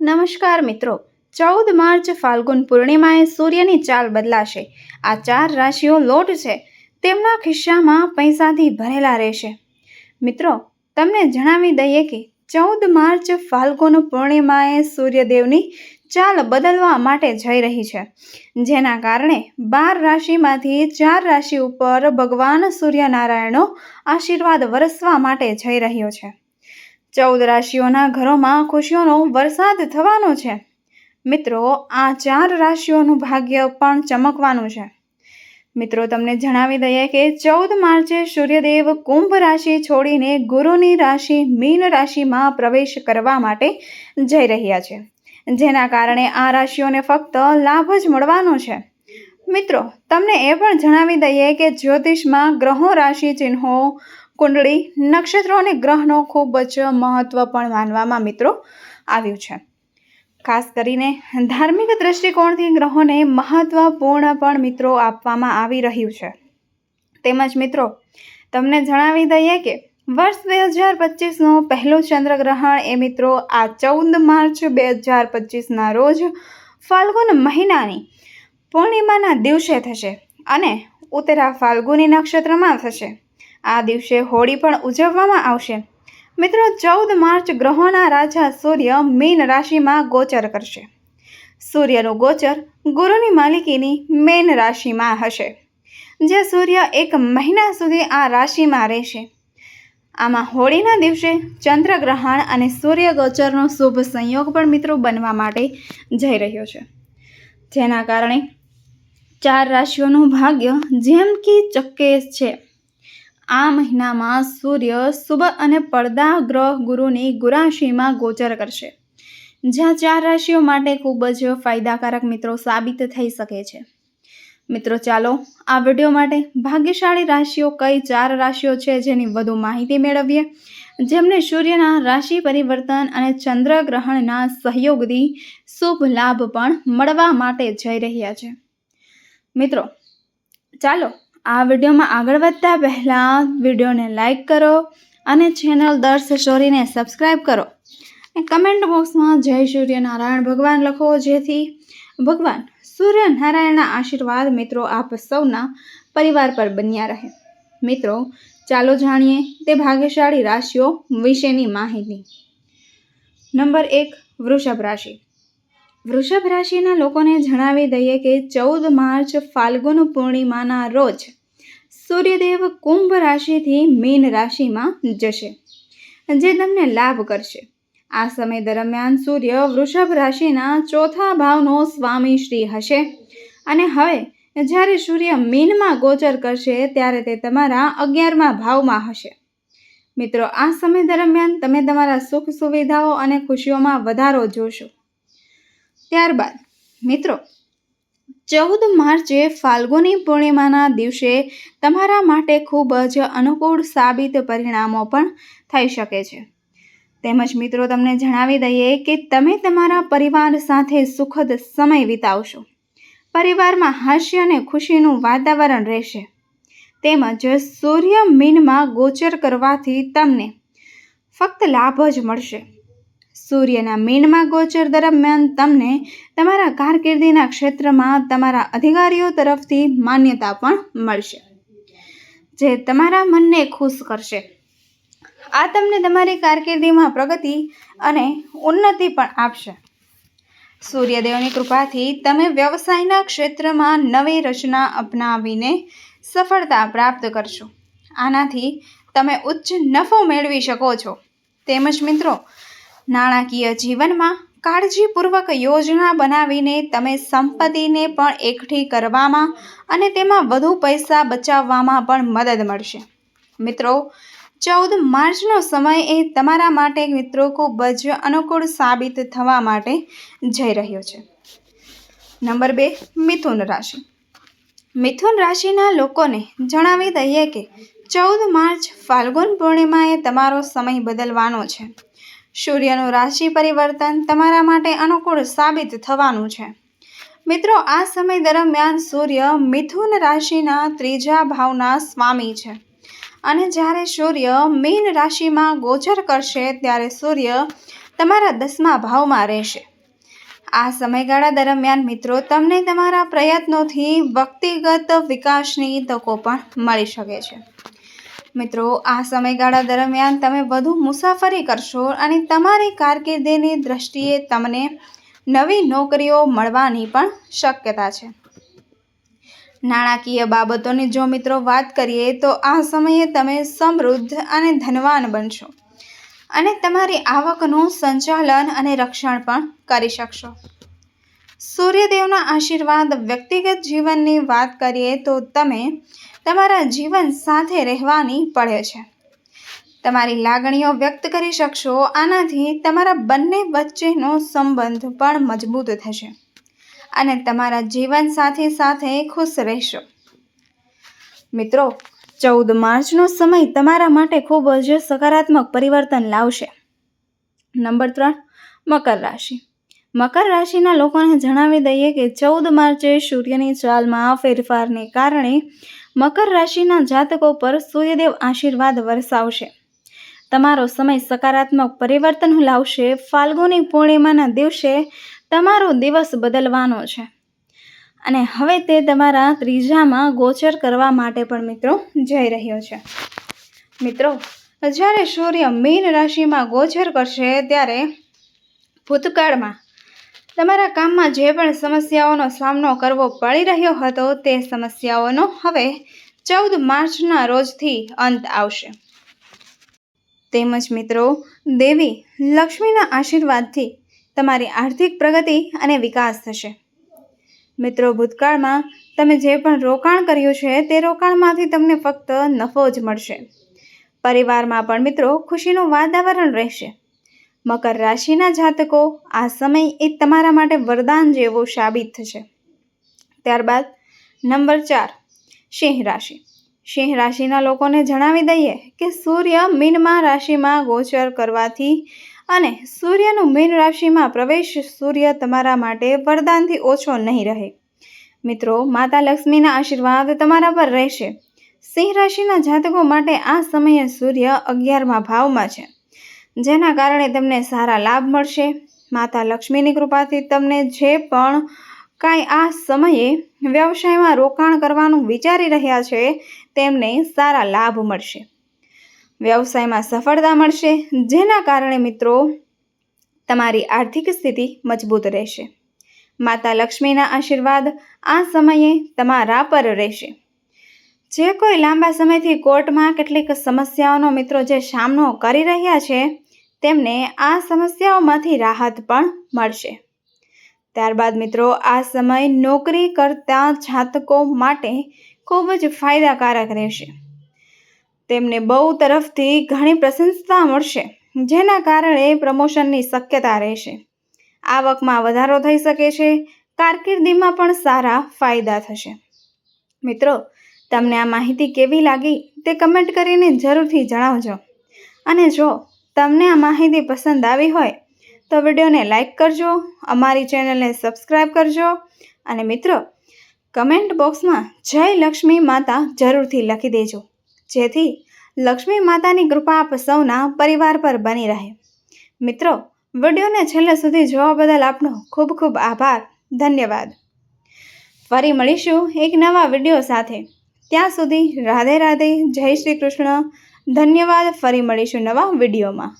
નમસ્કાર મિત્રો. ચૌદ માર્ચ ફાલ્ગુન પૂર્ણિમાએ સૂર્યની ચાલ બદલાશે. આ ચાર રાશિઓ લોટ છે. તેમના ખિસ્સામાં પૈસાથી ભરેલા રહેશે. મિત્રો, તમને જણાવી દઈએ કે ચૌદ માર્ચ ફાલ્ગુન પૂર્ણિમાએ સૂર્યદેવની ચાલ બદલવા માટે જઈ રહી છે. જેના કારણે બાર રાશિમાંથી ચાર રાશિ ઉપર ભગવાન સૂર્યનારાયણનો આશીર્વાદ વરસવા માટે જઈ રહ્યો છે. ચૌદ રાશિઓના ઘરોમાં ખુશીઓનો વરસાદ થવાનો છે. મિત્રો, આ ચાર રાશિઓનું ભાગ્ય પણ ચમકવાનું છે. મિત્રો, તમને જણાવી દઈએ કે ચૌદ માર્ચે સૂર્યદેવ કુંભ રાશિ છોડીને ગુરુની રાશિ, મીન રાશિમાં પ્રવેશ કરવા માટે જઈ રહ્યા છે. જેના કારણે આ રાશિઓને ફક્ત લાભ જ મળવાનો છે. મિત્રો, તમને એ પણ જણાવી દઈએ કે જ્યોતિષમાં ગ્રહો રાશિ ચિહ્નો કુંડળી, નક્ષત્રો અને ગ્રહનો ખૂબ જ મહત્વ પણ માનવામાં મિત્રો આવ્યું છે. ખાસ કરીને ધાર્મિક દ્રષ્ટિકોણથી ગ્રહોને મહત્વપૂર્ણ પણ મિત્રો આપવામાં આવી રહ્યું છે. તેમજ મિત્રો, તમને જણાવી દઈએ કે વર્ષ બે હજાર પચીસનો પહેલું ચંદ્રગ્રહણ એ મિત્રો આ ચૌદ માર્ચ બે હજાર પચીસના રોજ ફાલ્ગુન મહિનાની પૂર્ણિમાના દિવસે થશે અને ઉત્તરા ફાલ્ગુની નક્ષત્રમાં થશે. આ દિવસે હોળી પણ ઉજવવામાં આવશે. મિત્રો, ચૌદ માર્ચ ગ્રહોના રાજા સૂર્ય મીન રાશિમાં ગોચર કરશે. સૂર્યનું ગોચર ગુરુની માલિકીની મેન રાશિમાં હશે, જે સૂર્ય એક મહિના સુધી આ રાશિમાં રહેશે. આમાં હોળીના દિવસે ચંદ્રગ્રહણ અને સૂર્ય ગોચરનો શુભ સંયોગ પણ મિત્રો બનવા માટે જઈ રહ્યો છે. જેના કારણે ચાર રાશિઓનું ભાગ્ય જેમ કે ચક્કેશ છે. આ મહિનામાં સૂર્ય શુભ અને પડદા ગ્રહ ગુરુની ગુરાશીમાં ગોચર કરશે. જ્યાં ચાર રાશિઓ માટે ખૂબ જ ફાયદાકારક મિત્રો સાબિત થઈ શકે છે. મિત્રો, ચાલો આ વીડિયો માટે ભાગ્યશાળી રાશિઓ કઈ ચાર રાશિઓ છે જેની વધુ માહિતી મેળવીએ. જેમને સૂર્યના રાશિ પરિવર્તન અને ચંદ્રગ્રહણના સહયોગથી શુભ લાભ પણ મળવા માટે જઈ રહ્યા છે. મિત્રો, ચાલો આ વિડીયોમાં આગળ વધતા પહેલાં વિડીયોને લાઈક કરો અને ચેનલ દર્શ સ્ટોરીને સબસ્ક્રાઈબ કરો. અને કમેન્ટ બોક્સમાં જય સૂર્યનારાયણ ભગવાન લખો, જેથી ભગવાન સૂર્યનારાયણના આશીર્વાદ મિત્રો આપ સૌના પરિવાર પર બન્યા રહે. મિત્રો, ચાલો જાણીએ તે ભાગ્યશાળી રાશિઓ વિશેની માહિતી. નંબર એક, વૃષભ રાશિ. વૃષભ રાશિના લોકોને જણાવી દઈએ કે ચૌદ માર્ચ ફાલ્ગુન પૂર્ણિમાના રોજ સૂર્યદેવ કુંભ રાશિથી મીન રાશિમાં જશે, જે તમને લાભ કરશે. આ સમય દરમિયાન સૂર્ય વૃષભ રાશિના ચોથા ભાવનો સ્વામી શ્રી હશે અને હવે જ્યારે સૂર્ય મીનમાં ગોચર કરશે ત્યારે તે તમારા અગિયારમા ભાવમાં હશે. મિત્રો, આ સમય દરમિયાન તમે તમારા સુખ સુવિધાઓ અને ખુશીઓમાં વધારો જોશો. ત્યારબાદ મિત્રો ચૌદ માર્ચે ફાલ્ગુની પૂર્ણિમાના દિવસે તમારા માટે ખૂબ જ અનુકૂળ સાબિત પરિણામો પણ થઈ શકે છે. તેમજ મિત્રો, તમને જણાવી દઈએ કે તમે તમારા પરિવાર સાથે સુખદ સમય વિતાવશો. પરિવારમાં હાસ્ય અને ખુશીનું વાતાવરણ રહેશે. તેમજ સૂર્ય મીનમાં ગોચર કરવાથી તમને ફક્ત લાભ જ મળશે. સૂર્યના મીનમાં ગોચર દરમિયાન તમને તમારા કારકિર્દીના ક્ષેત્રમાં તમારા અધિકારીઓ તરફથી માન્યતા પણ મળશે, જે તમારા મનને ખુશ કરશે. આ તમને તમારી કારકિર્દીમાં પ્રગતિ અને ઉન્નતિ પણ આપશે. સૂર્યદેવની કૃપાથી તમે વ્યવસાયના ક્ષેત્રમાં નવી રચના અપનાવીને સફળતા પ્રાપ્ત કરશો. આનાથી તમે ઉચ્ચ નફો મેળવી શકો છો. તેમજ મિત્રો નાણાકીય જીવનમાં કાળજીપૂર્વક યોજના બનાવીને તમે સંપત્તિને પણ એકઠી કરવામાં અને તેમાં વધુ પૈસા બચાવવામાં પણ મદદ મળશે. મિત્રો, ચૌદ માર્ચનો સમય એ તમારા માટે મિત્રો ખૂબ જ અનુકૂળ સાબિત થવા માટે જઈ રહ્યો છે. નંબર બે, મિથુન રાશિ. મિથુન રાશિના લોકોને જણાવી દઈએ કે ચૌદ માર્ચ ફાલ્ગુન પૂર્ણિમાએ તમારો સમય બદલવાનો છે. સૂર્યનું રાશિ પરિવર્તન તમારા માટે અનુકૂળ સાબિત થવાનું છે. મિત્રો, આ સમય દરમિયાન સૂર્ય મિથુન રાશિના ત્રીજા ભાવના સ્વામી છે. અને જ્યારે સૂર્ય મીન રાશિમાં ગોચર કરશે, ત્યારે સૂર્ય તમારા દસમા ભાવમાં રહેશે. આ સમયગાળા દરમિયાન મિત્રો, તમને તમારા પ્રયત્નોથી વ્યક્તિગત વિકાસની તકો પણ મળી શકે છે. મિત્રો, આ સમયગાળા દરમિયાન તમે વધુ મુસાફરી કરશો અને તમારી કારકિર્દીની દ્રષ્ટિએ તમને નવી નોકરીઓ મળવાની પણ શક્યતા છે. નાણાકીય બાબતોની જો મિત્રો વાત કરીએ, તો આ સમયે તમે સમૃદ્ધ અને ધનવાન બનશો અને તમારી આવકનું સંચાલન અને રક્ષણ પણ કરી શકશો. સૂર્યદેવના આશીર્વાદ વ્યક્તિગત જીવનની વાત કરીએ તો તમે તમારા જીવન સાથે રહેવાની પડે છે. તમારી લાગણીઓ વ્યક્ત કરી શકશો, આનાથી તમારા બંને વચ્ચેનો સંબંધ પણ મજબૂત થશે અને તમારા જીવન સાથી સાથે ખુશ રહેશો. મિત્રો, ચૌદ માર્ચનો સમય તમારા માટે ખૂબ જ સકારાત્મક પરિવર્તન લાવશે. નંબર ત્રણ, મકર રાશિ. મકર રાશિના લોકોને જણાવી દઈએ કે ચૌદ માર્ચે સૂર્યની ચાલમાં ફેરફારને કારણે મકર રાશિના જાતકો પર સૂર્યદેવ આશીર્વાદ વરસાવશે. તમારો સમય સકારાત્મક પરિવર્તન લાવશે. ફાલ્ગુની પૂર્ણિમાના દિવસે તમારો દિવસ બદલવાનો છે. અને હવે તે તમારા ત્રીજામાં ગોચર કરવા માટે પણ મિત્રો જઈ રહ્યો છે. મિત્રો, જ્યારે સૂર્ય મીન રાશિમાં ગોચર કરશે ત્યારે ભૂતકાળમાં તમારા કામમાં જે પણ સમસ્યાઓનો સામનો કરવો પડી રહ્યો હતો તે સમસ્યાઓનો હવે ચૌદ માર્ચના રોજથી અંત આવશે. તેમજ મિત્રો, દેવી લક્ષ્મીના આશીર્વાદથી તમારી આર્થિક પ્રગતિ અને વિકાસ થશે. મિત્રો, ભૂતકાળમાં તમે જે પણ રોકાણ કર્યું છે તે રોકાણમાંથી તમને ફક્ત નફો જ મળશે. પરિવારમાં પણ મિત્રો, ખુશીનું વાતાવરણ રહેશે. મકર રાશિના જાતકો આ સમય એ તમારા માટે વરદાન જેવો સાબિત થશે. ત્યારબાદ નંબર ચાર, સિંહ રાશિ. સિંહ રાશિના લોકોને જણાવી દઈએ કે સૂર્ય મીનમાં રાશિમાં ગોચર કરવાથી અને સૂર્યનું મીન રાશિમાં પ્રવેશ સૂર્ય તમારા માટે વરદાનથી ઓછો નહીં રહે. મિત્રો, માતા લક્ષ્મીના આશીર્વાદ તમારા પર રહેશે. સિંહ રાશિના જાતકો માટે આ સમયે સૂર્ય અગિયારમાં ભાવમાં છે. જેના કારણે તમને સારા લાભ મળશે. માતા લક્ષ્મીની કૃપાથી તમને જે પણ કાંઈ આ સમયે વ્યવસાયમાં રોકાણ કરવાનું વિચારી રહ્યા છે, તેમને સારા લાભ મળશે. વ્યવસાયમાં સફળતા મળશે, જેના કારણે મિત્રો તમારી આર્થિક સ્થિતિ મજબૂત રહેશે. માતા લક્ષ્મીના આશીર્વાદ આ સમયે તમારા પર રહેશે. જે કોઈ લાંબા સમયથી કોર્ટમાં કેટલીક સમસ્યાઓનો મિત્રો જે સામનો કરી રહ્યા છે, તેમને આ સમસ્યાઓમાંથી રાહત પણ મળશે. ત્યારબાદ મિત્રો, આ સમય નોકરી કરતા જાતકો માટે ખૂબ જ ફાયદાકારક રહેશે. તેમને બહુ તરફથી ઘણી પ્રશંસા મળશે, જેના કારણે પ્રમોશનની શક્યતા રહેશે. આવકમાં વધારો થઈ શકે છે, કારકિર્દીમાં પણ સારા ફાયદા થશે. મિત્રો તમને આ માહિતી કેવી લાગી તે કમેન્ટ કરીને જરૂરથી જણાવજો. અને જો તમને આ માહિતી પસંદ આવી હોય તો વિડીયોને લાઈક કરજો, અમારી ચેનલને સબસ્ક્રાઈબ કરજો અને મિત્રો, કમેન્ટ બોક્સમાં જય લક્ષ્મી માતા જરૂરથી લખી દેજો. જેથી લક્ષ્મી માતાની કૃપા આપ સૌના પરિવાર પર બની રહે. મિત્રો, વિડીયોને છેલ્લે સુધી જોવા બદલ આપનો ખૂબ ખૂબ આભાર. ધન્યવાદ. ફરી મળીશું એક નવા વીડિયો સાથે. ત્યાં સુધી રાધે રાધે જય શ્રી કૃષ્ણ. ધન્યવાદ ફરી મળીશું નવા વિડીયોમાં.